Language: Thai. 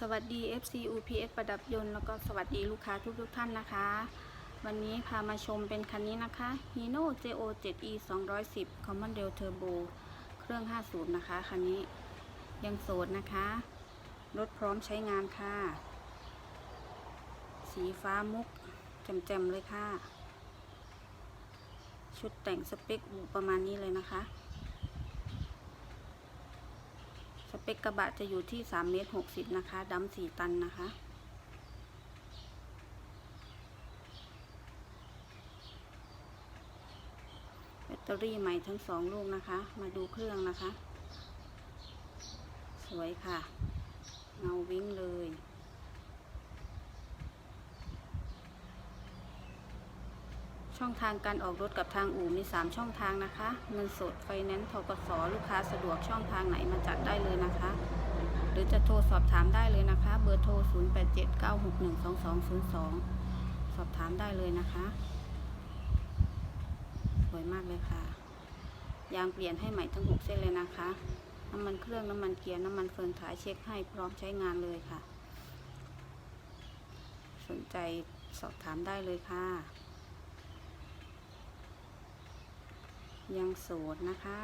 สวัสดี FC UPS ประดับยนต์แล้วก็สวัสดีลูกค้าทุกทุกๆท่านนะคะ วันนี้พามาชมเป็นคันนี้นะคะ Hino JO 7E 210 Common Rail Turbo เครื่อง 50 นะคะ คันนี้ยังโสดนะคะ รถพร้อมใช้งานค่ะ สีฟ้ามุกแจ่มๆเลยค่ะ ชุดแต่งสเปคอูประมาณนี้เลยนะคะ ส เปกกระบะจะอยู่ที่3เมตร60 นะคะดำ4ตันนะคะ แบตเตอรี่ใหม่ทั้งสองลูกนะคะ มาดูเครื่องนะคะ สวยค่ะ เงาวิ่งเลย ช่องทางการออกรถกับทางอู่มี 3 ช่องทางนะคะ เงินสดไฟแนนซ์ทกสลูกค้าสะดวกช่องทางไหนมาจัดได้เลยนะคะ หรือจะโทรสอบถามได้เลยนะคะ เบอร์โทร 0879612202 สอบถามได้เลยนะคะ สวยมากเลยค่ะ ยางเปลี่ยนให้ใหม่ทั้ง 6 เส้นเลยนะคะ น้ำมันเครื่องน้ำมันเกียร์น้ำมันเฟืองท้ายเช็คให้พร้อมใช้งานเลยค่ะ สนใจสอบถามได้เลยค่ะ ยังโสดนะคะ